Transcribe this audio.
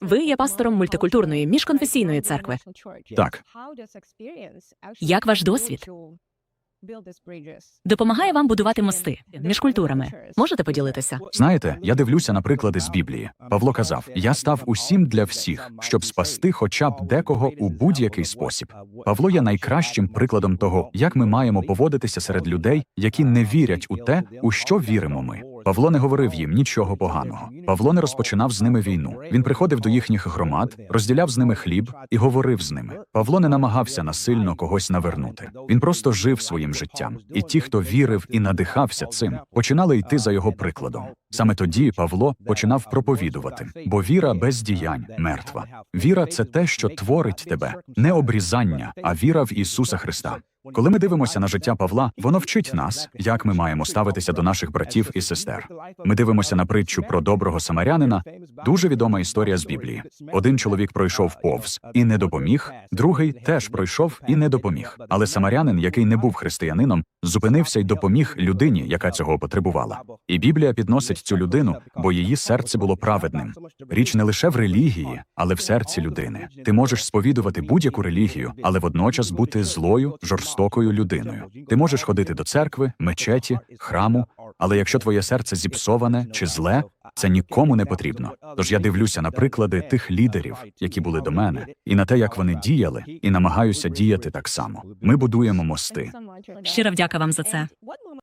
Ви є пастором мультикультурної міжконфесійної церкви. Так. Як ваш досвід? Допомагає вам будувати мости між культурами. Можете поділитися? Знаєте, я дивлюся на приклади з Біблії. Павло казав: Я став усім для всіх, щоб спасти хоча б декого у будь-який спосіб. Павло є найкращим прикладом того, як ми маємо поводитися серед людей, які не вірять у те, у що віримо ми. Павло не говорив їм нічого поганого. Павло не розпочинав з ними війну. Він приходив до їхніх громад, розділяв з ними хліб і говорив з ними. Павло не намагався насильно когось навернути. Він просто жив своїм життям. І ті, хто вірив і надихався цим, починали йти за його прикладом. Саме тоді Павло починав проповідувати, бо віра без діянь мертва. Віра це те, що творить тебе, не обрізання, а віра в Ісуса Христа. Коли ми дивимося на життя Павла, воно вчить нас, як ми маємо ставитися до наших братів і сестер. Ми дивимося на притчу про доброго самарянина. Дуже відома історія з Біблії. Один чоловік пройшов повз і не допоміг, другий теж пройшов і не допоміг. Але самарянин, який не був християнином, зупинився й допоміг людині, яка цього потребувала. І Біблія підносить цю людину, бо її серце було праведним. Річ не лише в релігії, але в серці людини. Ти можеш сповідувати будь-яку релігію, але водночас бути злою, жорстокою людиною. Ти можеш ходити до церкви, мечеті, храму, але якщо твоє серце зіпсоване чи зле, це нікому не потрібно. Тож я дивлюся на приклади тих лідерів, які були до мене, і на те, як вони діяли, і намагаюся діяти так само. Ми будуємо мости. Щира вдяка вам за це.